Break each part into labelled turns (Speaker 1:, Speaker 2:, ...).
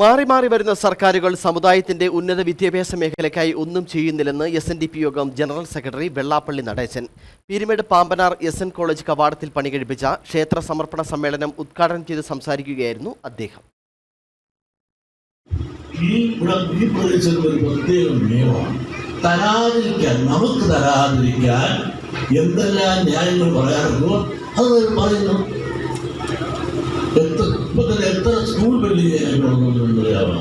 Speaker 1: മാറി മാറി വരുന്ന സർക്കാരുകൾ സമുദായത്തിന്റെ ഉന്നത വിദ്യാഭ്യാസ മേഖലയ്ക്കായി ഒന്നും ചെയ്യുന്നില്ലെന്ന് എസ് എൻ ഡി പി യോഗം general secretary Vellappally Natesan. Peermade Pampanar S N college കവാടത്തിൽ പണികഴിപ്പിച്ച ക്ഷേത്ര സമർപ്പണ സമ്മേളനം ഉദ്ഘാടനം ചെയ്ത് സംസാരിക്കുകയായിരുന്നു അദ്ദേഹം.
Speaker 2: നമുക്ക് തരാതിരിക്കാൻ എന്തെല്ലാം ന്യായങ്ങൾ പറയാറുണ്ടോ? അത് പറയുന്നു. എത്ര ബിൽഡിംഗ് അറിയാമോ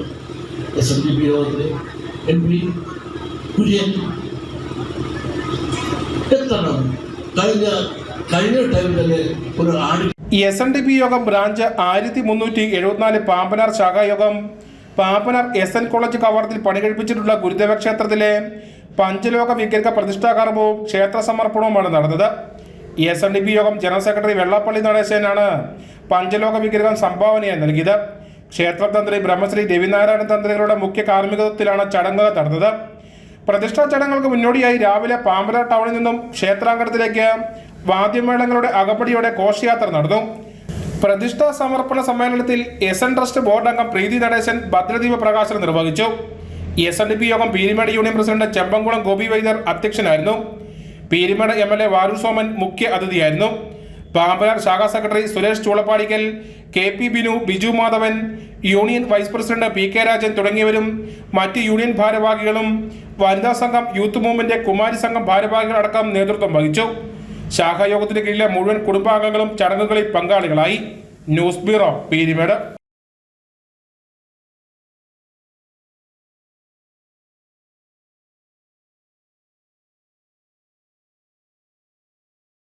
Speaker 2: എസ് എൻ ഡി പി യോഗത്തിലെ എം പി കുര്യൻ. എത്തണം കഴിഞ്ഞ കഴിഞ്ഞ ടൈമിൽ തന്നെ ഒരു ആടി
Speaker 3: എസ് എൻ ഡി പി യോഗം ബ്രാഞ്ച് ആയിരത്തി മുന്നൂറ്റി എഴുപത്തിനാല് പാമ്പനാർ ശാഖായോഗം പാമ്പനാർ എസ് എൻ കോളേജ് കവാടത്തിൽ പണികഴിപ്പിച്ചിട്ടുള്ള ഗുരുദേവ ക്ഷേത്രത്തിലെ പഞ്ചലോക വിഗ്രഹ പ്രതിഷ്ഠാകർമ്മവും ക്ഷേത്ര സമർപ്പണവുമാണ് നടന്നത്. എസ് എൻ ഡി പി യോഗം ജനറൽ സെക്രട്ടറി വെള്ളാപ്പള്ളി നടേശനാണ് പഞ്ചലോക വിഗ്രഹം സംഭാവനയായി നൽകിയത്. ക്ഷേത്ര തന്ത്രി ബ്രഹ്മശ്രീ രവിനാരായണ തന്ത്രികളുടെ മുഖ്യ കാർമ്മികത്വത്തിലാണ് ചടങ്ങുകൾ നടന്നത്. പ്രതിഷ്ഠാ ചടങ്ങുകൾക്ക് മുന്നോടിയായി രാവിലെ പാമ്പല ടൗണിൽ നിന്നും ക്ഷേത്രാങ്കണത്തിലേക്ക് വാദ്യമേളങ്ങളുടെ അകമ്പടിയോടെ ഘോഷയാത്ര നടന്നു. പ്രതിഷ്ഠാ സമർപ്പണ സമ്മേളനത്തിൽ എസ് എൻ ട്രസ്റ്റ് ബോർഡ് അംഗം പ്രീതി നടേശൻ ഭദ്രദീപ പ്രകാശനം നിർവഹിച്ചു. എസ് എൻ ഡി പി യോഗം പീരിമേട് യൂണിയൻ പ്രസിഡന്റ് ചെമ്പംകുളം ഗോപി വൈദ്യർ അധ്യക്ഷനായിരുന്നു. പീരിമേട് എം എൽ എ വാരു സോമൻ മുഖ്യ അതിഥിയായിരുന്നു. പാമ്പനാർ ശാഖാ secretary Suresh Choolappadickal K P Binu Biju Madhavan union vice president P K Rajan തുടങ്ങിയവരും മറ്റ് യൂണിയൻ ഭാരവാഹികളും വനിതാ സംഘം യൂത്ത് മൂവ്മെന്റ് കുമാരി സംഘം ഭാരവാഹികൾ അടക്കം നേതൃത്വം വഹിച്ചു. ശാഖായോഗത്തിന് കീഴിലെ മുഴുവൻ കുടുംബാംഗങ്ങളും ചടങ്ങുകളിൽ പങ്കാളികളായി. News bureau Peermade.